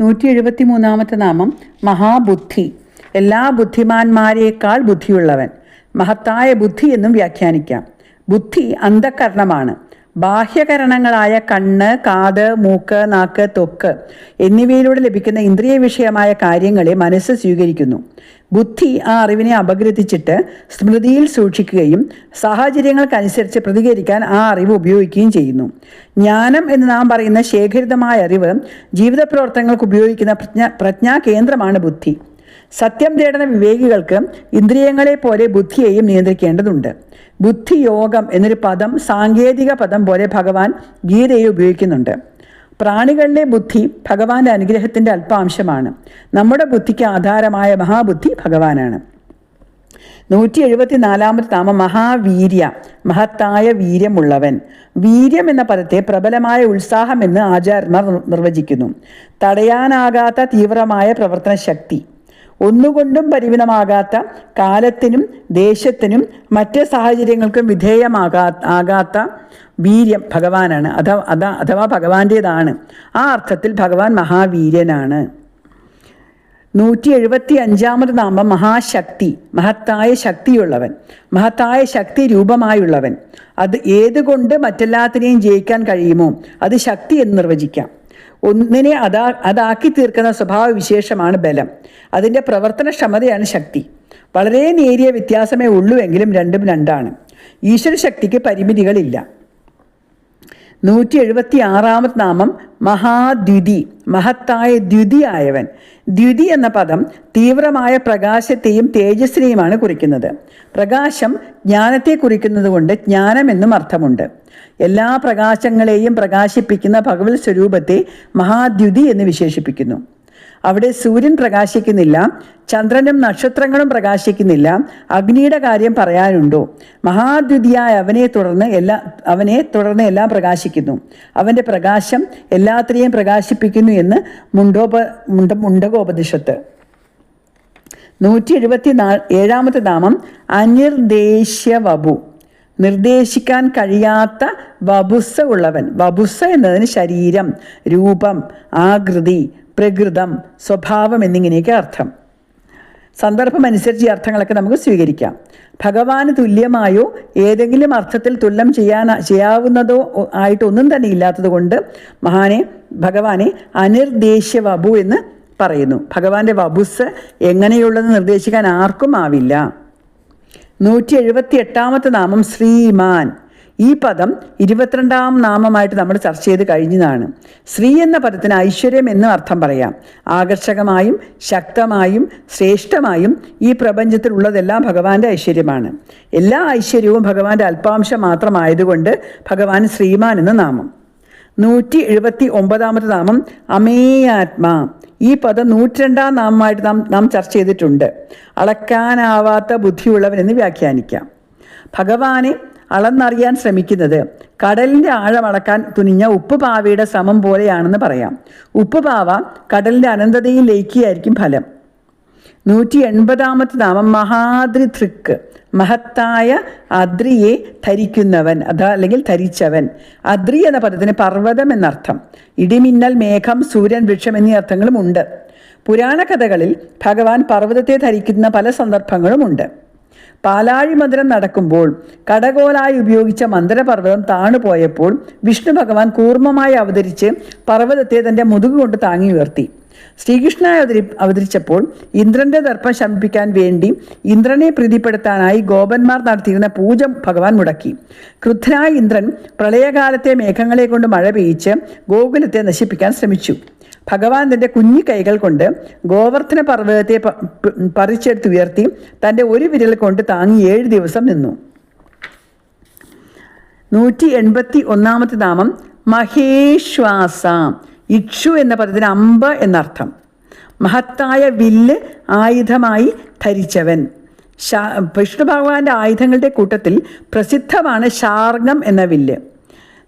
നൂറ്റി എഴുപത്തി മൂന്നാമത്തെ നാമം മഹാബുദ്ധി. എല്ലാ ബുദ്ധിമാന്മാരേക്കാൾ ബുദ്ധിയുള്ളവൻ. മഹത്തായ ബുദ്ധി എന്നും വ്യാഖ്യാനിക്കാം. ബുദ്ധി അന്ധകരണമാണ്. ബാഹ്യകരണങ്ങളായ കണ്ണ് കാത് മൂക്ക് നാക്ക് തൊക്ക് എന്നിവയിലൂടെ ലഭിക്കുന്ന ഇന്ദ്രിയ വിഷയമായ കാര്യങ്ങളെ മനസ്സ് സ്വീകരിക്കുന്നു. ബുദ്ധി ആ അറിവിനെ അപഗ്രഥിച്ചിട്ട് സ്മൃതിയിൽ സൂക്ഷിക്കുകയും സാഹചര്യങ്ങൾക്കനുസരിച്ച് പ്രതികരിക്കാൻ ആ അറിവ് ഉപയോഗിക്കുകയും ചെയ്യുന്നു. ജ്ഞാനം എന്ന് നാം പറയുന്ന ശേഖരിതമായ അറിവ് ജീവിത പ്രവർത്തനങ്ങൾക്ക് ഉപയോഗിക്കുന്ന പ്രജ്ഞ പ്രജ്ഞാ കേന്ദ്രമാണ് ബുദ്ധി. സത്യം തേടുന്ന വിവേകികൾക്ക് ഇന്ദ്രിയങ്ങളെ പോലെ ബുദ്ധിയെയും നിയന്ത്രിക്കേണ്ടതുണ്ട്. ബുദ്ധിയോഗം എന്നൊരു പദം സാങ്കേതിക പദം പോലെ ഭഗവാൻ ഗീതയെ ഉപയോഗിക്കുന്നുണ്ട്. പ്രാണികളിലെ ബുദ്ധി ഭഗവാന്റെ അനുഗ്രഹത്തിന്റെ അല്പാംശമാണ്. നമ്മുടെ ബുദ്ധിക്ക് ആധാരമായ മഹാബുദ്ധി ഭഗവാനാണ്. നൂറ്റി എഴുപത്തി നാലാമത്തെ നാമം മഹാവീര്യ മഹത്തായ വീര്യമുള്ളവൻ. വീര്യം എന്ന പദത്തെ പ്രബലമായ ഉത്സാഹം എന്ന് ആചാര്യന്മാർ നിർവചിക്കുന്നു. തടയാനാകാത്ത തീവ്രമായ പ്രവർത്തന ശക്തി ഒന്നുകൊണ്ടും പരിമിതമാകാത്ത കാലത്തിനും ദേശത്തിനും മറ്റ് സാഹചര്യങ്ങൾക്കും വിധേയമാകാ ആകാത്ത വീര്യം ഭഗവാനാണ്. അഥവാ അതാ അഥവാ ഭഗവാന്റേതാണ്. ആ അർത്ഥത്തിൽ ഭഗവാൻ മഹാവീര്യനാണ്. നൂറ്റി എഴുപത്തി അഞ്ചാമത് നാമം മഹാശക്തി മഹത്തായ ശക്തിയുള്ളവൻ മഹത്തായ ശക്തി രൂപമായുള്ളവൻ. അത് ഏതുകൊണ്ട് മറ്റെല്ലാത്തിനെയും ജയിക്കാൻ കഴിയുമോ അത് ശക്തി എന്ന് നിർവചിക്കാം. ഒന്നിനെ അതാ അതാക്കി തീർക്കുന്ന സ്വഭാവ വിശേഷമാണ് ബലം. അതിന്റെ പ്രവർത്തനക്ഷമതയാണ് ശക്തി. വളരെ നേരിയ വ്യത്യാസമേ ഉള്ളൂ എങ്കിലും രണ്ടും രണ്ടാണ്. ഈശ്വര ശക്തിക്ക് പരിമിതികളില്ല. നൂറ്റി എഴുപത്തി ആറാമത് നാമം മഹാദ്യുതി. മഹത്തായ ദ്യുതിയായവൻ ദ്യുതി എന്ന പദം തീവ്രമായ പ്രകാശത്തെയും തേജസ്സിനെയുമാണ് കുറിക്കുന്നത്. പ്രകാശം ജ്ഞാനത്തെ കുറിക്കുന്നത് കൊണ്ട് ജ്ഞാനമെന്നും അർത്ഥമുണ്ട്. എല്ലാ പ്രകാശങ്ങളെയും പ്രകാശിപ്പിക്കുന്ന ഭഗവത് സ്വരൂപത്തെ മഹാദ്യുതി എന്ന് വിശേഷിപ്പിക്കുന്നു. അവിടെ സൂര്യൻ പ്രകാശിക്കുന്നില്ല ചന്ദ്രനും നക്ഷത്രങ്ങളും പ്രകാശിക്കുന്നില്ല അഗ്നിയുടെ കാര്യം പറയാനുണ്ടോ? മഹാദ്വിതിയായ അവനെ തുടർന്ന് എല്ലാ അവനെ തുടർന്ന് എല്ലാം പ്രകാശിക്കുന്നു. അവന്റെ പ്രകാശം എല്ലാത്തിനെയും പ്രകാശിപ്പിക്കുന്നു എന്ന് മുണ്ടോപ മുണ്ട മുണ്ടകോപനിഷത്ത്. നൂറ്റി എഴുപത്തി നാ ഏഴാമത്തെ നാമം അനിർദ്ദേശ്യ വപു നിർദ്ദേശിക്കാൻ കഴിയാത്ത വബുസ ഉള്ളവൻ. വബുസ എന്നതിന് ശരീരം രൂപം ആകൃതി പ്രകൃതം സ്വഭാവം എന്നിങ്ങനെയൊക്കെ അർത്ഥം. സന്ദർഭമനുസരിച്ച് ഈ അർത്ഥങ്ങളൊക്കെ നമുക്ക് സ്വീകരിക്കാം. ഭഗവാന് തുല്യമായോ ഏതെങ്കിലും അർത്ഥത്തിൽ തുല്യം ചെയ്യാൻ ചെയ്യാവുന്നതോ ആയിട്ടൊന്നും തന്നെ ഇല്ലാത്തതുകൊണ്ട് മഹാനെ ഭഗവാനെ അനിർദ്ദേശ്യ വബു എന്ന് പറയുന്നു. ഭഗവാന്റെ വബുസ് എങ്ങനെയുള്ളതെന്ന് നിർദ്ദേശിക്കാൻ ആർക്കും ആവില്ല. നൂറ്റി എഴുപത്തി എട്ടാമത്തെ നാമം ശ്രീമാൻ. ഈ പദം ഇരുപത്തിരണ്ടാം നാമമായിട്ട് നമ്മൾ ചർച്ച ചെയ്ത് കഴിഞ്ഞതാണ്. ശ്രീ എന്ന പദത്തിന് ഐശ്വര്യം എന്നും അർത്ഥം പറയാം. ആകർഷകമായും ശക്തമായും ശ്രേഷ്ഠമായും ഈ പ്രപഞ്ചത്തിലുള്ളതെല്ലാം ഭഗവാന്റെ ഐശ്വര്യമാണ്. എല്ലാ ഐശ്വര്യവും ഭഗവാന്റെ അല്പാംശം മാത്രമായതുകൊണ്ട് ഭഗവാൻ ശ്രീമാൻ എന്ന നാമം. നൂറ്റി എഴുപത്തി ഒമ്പതാമത്തെ നാമം അമേയാത്മാ. ഈ പദം നൂറ്റിരണ്ടാം നാമമായിട്ട് നാം നാം ചർച്ച ചെയ്തിട്ടുണ്ട്. അളക്കാനാവാത്ത ബുദ്ധിയുള്ളവൻ എന്ന് വ്യാഖ്യാനിക്കാം. ഭഗവാനെ അളന്നറിയാൻ ശ്രമിക്കുന്നത്. കടലിന്റെ ആഴം അളക്കാൻ തുനിഞ്ഞ ഉപ്പുപാവയുടെ ശ്രമം പോലെയാണെന്ന് പറയാം. ഉപ്പുപാവ കടലിന്റെ അനന്തതയിൽ ലയിക്കുകയായിരിക്കും ഫലം. നൂറ്റി എൺപതാമത്തെ നാമം മഹാദ്രി തൃക്ക് മഹത്തായ അദ്രിയെ ധരിക്കുന്നവൻ അതാ അല്ലെങ്കിൽ ധരിച്ചവൻ. അദ്രി എന്ന പദത്തിന് പർവതം എന്നർത്ഥം. ഇടിമിന്നൽ മേഘം സൂര്യൻ വൃക്ഷം എന്നീ അർത്ഥങ്ങളും ഉണ്ട്. പുരാണ കഥകളിൽ ഭഗവാൻ പർവതത്തെ ധരിക്കുന്ന പല സന്ദർഭങ്ങളുമുണ്ട് പാലാഴി മന്ദിരം നടക്കുമ്പോൾ കടകോലായി ഉപയോഗിച്ച മന്ദിരപർവതം താണുപോയപ്പോൾ വിഷ്ണു ഭഗവാൻ കൂർമ്മമായി അവതരിച്ച് പർവതത്തെ തന്റെ മുതുകുകൊണ്ട് താങ്ങി ഉയർത്തി. ശ്രീകൃഷ്ണനായി അവതരി അവതരിച്ചപ്പോൾ ഇന്ദ്രന്റെ ദർപ്പം ശമിപ്പിക്കാൻ വേണ്ടി ഇന്ദ്രനെ പ്രീതിപ്പെടുത്താനായി ഗോപന്മാർ നടത്തിയിരുന്ന പൂജ ഭഗവാൻ മുടക്കി. ക്രുദ്ധനായ ഇന്ദ്രൻ പ്രളയകാലത്തെ മേഘങ്ങളെ കൊണ്ട് മഴ പെയ്യിച്ച് ഗോകുലത്തെ നശിപ്പിക്കാൻ ശ്രമിച്ചു. ഭഗവാൻ തന്റെ കുഞ്ഞു കൈകൾ കൊണ്ട് ഗോവർദ്ധന പർവതത്തെ പറിച്ചെടുത്തുയർത്തി തന്റെ ഒരു വിരൽ കൊണ്ട് താങ്ങി ഏഴ് ദിവസം നിന്നു. നൂറ്റി എൺപത്തി ഒന്നാമത്തെ നാമം മഹേശ്വാസ ഇക്ഷു എന്ന പദത്തിന് അമ്പ എന്നർത്ഥം. മഹത്തായ വില്ല് ആയുധമായി ധരിച്ചവൻ. ശാ വിഷ്ണു ഭഗവാന്റെ ആയുധങ്ങളുടെ കൂട്ടത്തിൽ പ്രസിദ്ധമാണ് ശാർഗം എന്ന വില്ല്.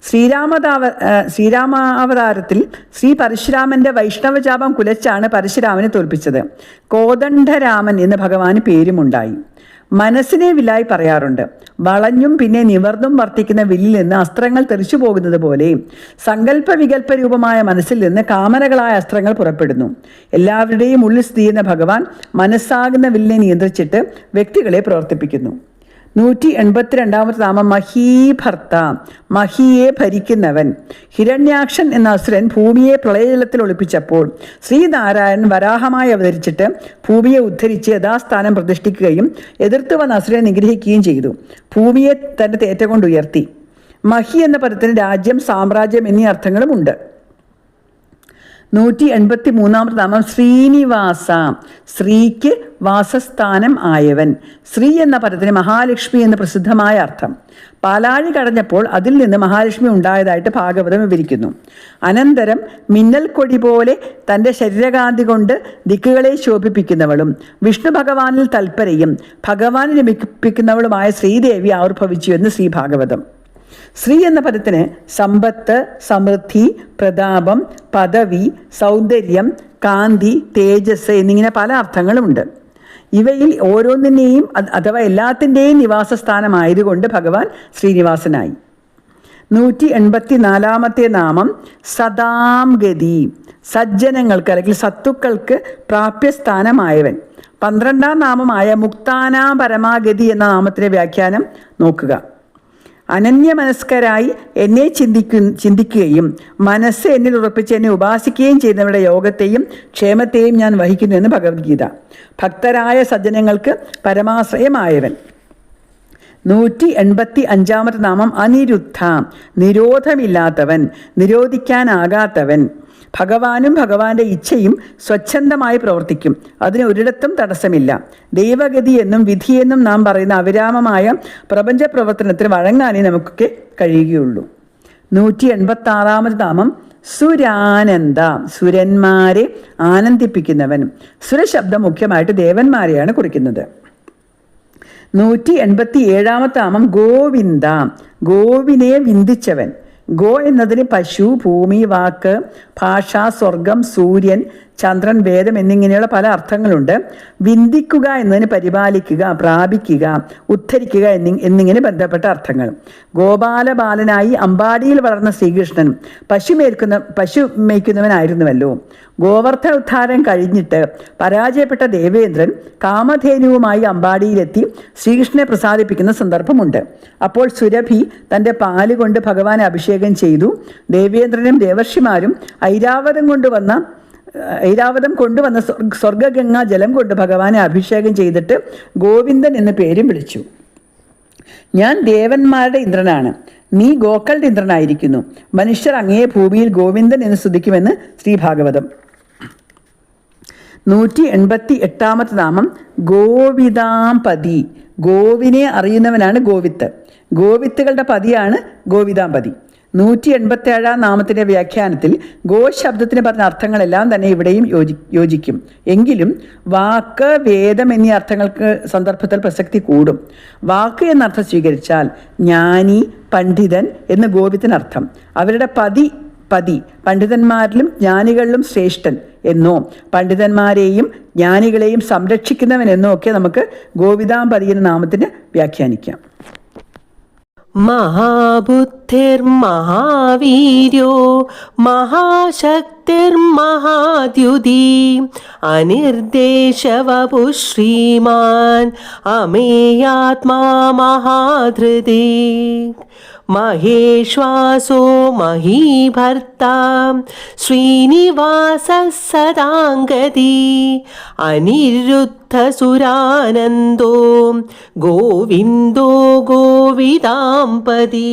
ശ്രീരാമതാവ ശ്രീരാമാവതാരത്തിൽ ശ്രീ പരശുരാമന്റെ വൈഷ്ണവജാപം കുലച്ചാണ് പരശുരാമനെ തോൽപ്പിച്ചത്. കോദണ്ഡരാമൻ എന്ന് ഭഗവാന് പേരുമുണ്ടായി. മനസ്സിനെ വില്ലായി പറയാറുണ്ട്. വളഞ്ഞും പിന്നെ നിവർന്നും വർത്തിക്കുന്ന വില്ലിൽ നിന്ന് അസ്ത്രങ്ങൾ തെറിച്ചു പോകുന്നത് പോലെ സങ്കല്പ വികല്പ രൂപമായ മനസ്സിൽ നിന്ന് കാമനകളായ അസ്ത്രങ്ങൾ പുറപ്പെടുന്നു. എല്ലാവരുടെയും ഉള്ളിൽ സ്ഥിതി ചെയ്യുന്ന ഭഗവാൻ മനസ്സാകുന്ന വില്ലിനെ നിയന്ത്രിച്ചിട്ട് വ്യക്തികളെ പ്രവർത്തിപ്പിക്കുന്നു. നൂറ്റി എൺപത്തിരണ്ടാമത്തെ നാമം മഹീഭർത്ത. മഹിയെ ഭരിക്കുന്നവൻ. ഹിരണ്യാക്ഷൻ എന്ന അസുരൻ ഭൂമിയെ പ്രളയജലത്തിൽ ഒളിപ്പിച്ചപ്പോൾ ശ്രീനാരായണൻ വരാഹമായി അവതരിച്ചിട്ട് ഭൂമിയെ ഉദ്ധരിച്ച് യഥാസ്ഥാനം പ്രതിഷ്ഠിക്കുകയും എതിർത്ത് വന്ന അസുരനെ നിഗ്രഹിക്കുകയും ചെയ്തു. ഭൂമിയെ തന്റെ തേറ്റ കൊണ്ട് ഉയർത്തി. മഹി എന്ന പദത്തിന് രാജ്യം സാമ്രാജ്യം എന്നീ അർത്ഥങ്ങളും ഉണ്ട്. നൂറ്റി എൺപത്തി മൂന്നാമത്തെ നാമം ശ്രീനിവാസ. ശ്രീക്ക് വാസസ്ഥാനം ആയവൻ. ശ്രീ എന്ന പദത്തിന് മഹാലക്ഷ്മി എന്ന് പ്രസിദ്ധമായ അർത്ഥം. പാലാഴി കടഞ്ഞപ്പോൾ അതിൽ നിന്ന് മഹാലക്ഷ്മി ഉണ്ടായതായിട്ട് ഭാഗവതം വിവരിക്കുന്നു. അനന്തരം മിന്നൽ കൊടി പോലെ തന്റെ ശരീരകാന്തി കൊണ്ട് ദിക്കുകളെ ശോഭിപ്പിക്കുന്നവളും വിഷ്ണു ഭഗവാനിൽ തൽപരയും ഭഗവാനെ ലഭിപ്പിക്കുന്നവളുമായ ശ്രീദേവി ആവിർഭവിച്ചു എന്ന് ശ്രീ ശ്രീ എന്ന പദത്തിന് സമ്പത്ത് സമൃദ്ധി പ്രതാപം പദവി സൗന്ദര്യം കാന്തി തേജസ് എന്നിങ്ങനെ പല അർത്ഥങ്ങളുമുണ്ട്. ഇവയിൽ ഓരോന്നിനെയും അഥവാ എല്ലാത്തിന്റെയും നിവാസ സ്ഥാനമായതുകൊണ്ട് ഭഗവാൻ ശ്രീനിവാസനായി. നൂറ്റി എൺപത്തി നാലാമത്തെ നാമം സദാം ഗതി സജ്ജനങ്ങൾക്ക് അല്ലെങ്കിൽ സത്തുക്കൾക്ക് പ്രാപ്യസ്ഥാനമായവൻ. പന്ത്രണ്ടാം നാമമായ മുക്താനാ പരമാഗതി എന്ന നാമത്തിന്റെ വ്യാഖ്യാനം നോക്കുക. അനന്യമനസ്കരായി എന്നെ ചിന്തിക്കു ചിന്തിക്കുകയും മനസ്സ് എന്നിൽ ഉറപ്പിച്ച് എന്നെ ഉപാസിക്കുകയും ചെയ്യുന്നവരുടെ യോഗത്തെയും ക്ഷേമത്തെയും ഞാൻ വഹിക്കുന്നു എന്ന് ഭഗവത്ഗീത. ഭക്തരായ സജ്ജനങ്ങൾക്ക് പരമാശ്രയമായവൻ. നൂറ്റി എൺപത്തി അഞ്ചാമത്തെ നാമം അനിരുദ്ധ. നിരോധമില്ലാത്തവൻ. നിരോധിക്കാനാകാത്തവൻ. ഭഗവാനും ഭഗവാന്റെ ഇച്ഛയും സ്വച്ഛന്തമായി പ്രവർത്തിക്കും. അതിന് ഒരിടത്തും തടസ്സമില്ല. ദൈവഗതി എന്നും വിധിയെന്നും നാം പറയുന്ന അവിരാമമായ പ്രപഞ്ച പ്രവർത്തനത്തിന് വഴങ്ങാനേ നമുക്കൊക്കെ കഴിയുകയുള്ളൂ. നൂറ്റി എൺപത്തി ആറാമത് നാമം സുരാനന്ദ. സുരന്മാരെ ആനന്ദിപ്പിക്കുന്നവൻ. സുരശബ്ദം മുഖ്യമായിട്ട് ദേവന്മാരെയാണ് കുറിക്കുന്നത്. നൂറ്റി എൺപത്തി ഏഴാമത്തെ നാമം ഗോവിന്ദ. ഗോവിനെ വിന്ദിച്ചവൻ. ഗോ എന്നതിന് പശു ഭൂമി വാക്ക് ഭാഷ സ്വർഗം സൂര്യൻ ചന്ദ്രൻ വേദം എന്നിങ്ങനെയുള്ള പല അർത്ഥങ്ങളുണ്ട്. വിന്ദിക്കുക എന്നതിന് പരിപാലിക്കുക പ്രാപിക്കുക ഉദ്ധരിക്കുക എന്നി എന്നിങ്ങനെ ബന്ധപ്പെട്ട അർത്ഥങ്ങൾ. ഗോപാലബാലനായി അമ്പാടിയിൽ വളർന്ന ശ്രീകൃഷ്ണൻ പശു മേൽക്കുന്ന പശു മേയ്ക്കുന്നവനായിരുന്നുവല്ലോ ഗോവർദ്ധ ഉദ്ധാരം കഴിഞ്ഞിട്ട് പരാജയപ്പെട്ട ദേവേന്ദ്രൻ കാമധേനുവുമായി അമ്പാടിയിലെത്തി ശ്രീകൃഷ്ണനെ പ്രസാദിപ്പിക്കുന്ന സന്ദർഭമുണ്ട്. അപ്പോൾ സുരഭി തന്റെ പാൽ കൊണ്ട് ഭഗവാനെ അഭിഷേകം ചെയ്തു. ദേവേന്ദ്രനും ദേവർഷിമാരും ഐരാവതം കൊണ്ടുവന്ന ഐരാവതം കൊണ്ടുവന്ന സ്വർഗ- സ്വർഗഗംഗാ ജലം കൊണ്ട് ഭഗവാനെ അഭിഷേകം ചെയ്തിട്ട് ഗോവിന്ദൻ എന്ന പേരും വിളിച്ചു. ഞാൻ ദേവന്മാരുടെ ഇന്ദ്രനാണ്. നീ ഗോക്കളുടെ ഇന്ദ്രനായിരിക്കുന്നു. മനുഷ്യർ അങ്ങേ ഭൂമിയിൽ ഗോവിന്ദൻ എന്ന് സ്തുതിക്കുമെന്ന് ശ്രീ ഭാഗവതം നൂറ്റി എൺപത്തി എട്ടാമത്തെ നാമം ഗോവിതാംപതി ഗോവിനെ അറിയുന്നവനാണ് ഗോവിത്ത്. ഗോവിത്തുകളുടെ പതിയാണ് ഗോവിതാംപതി നൂറ്റി എൺപത്തി ഏഴാം നാമത്തിന്റെ വ്യാഖ്യാനത്തിൽ ഗോ ശബ്ദത്തിന് പറഞ്ഞ അർത്ഥങ്ങളെല്ലാം തന്നെ ഇവിടെയും യോജി യോജിക്കും. എങ്കിലും വാക്ക് വേദം എന്നീ അർത്ഥങ്ങൾക്ക് സന്ദർഭത്തിൽ പ്രസക്തി കൂടും. വാക്ക് എന്നർത്ഥം സ്വീകരിച്ചാൽ ജ്ഞാനി പണ്ഡിതൻ എന്ന് ഗോപിത്തിനർത്ഥം അവരുടെ പതി പതി പണ്ഡിതന്മാരിലും ജ്ഞാനികളിലും ശ്രേഷ്ഠൻ എന്നോ പണ്ഡിതന്മാരെയും ജ്ഞാനികളെയും സംരക്ഷിക്കുന്നവൻ എന്നോ ഒക്കെ നമുക്ക് ഗോവിതാംപതി എന്ന നാമത്തിന് വ്യാഖ്യാനിക്കാം. മഹാബുദ്ധിർമഹാവീര്യോ മഹാശക്തിർമഹാദ്യുതി അനിർദേശവപു ശ്രീമാൻ അമേയാത്മാ മഹാധൃതി. महेश्वासो महीभर्ता श्रीनिवासः सदाङ्गदी अनिरुद्धसुरानन्दो गोविन्दो गोविदाम्पदी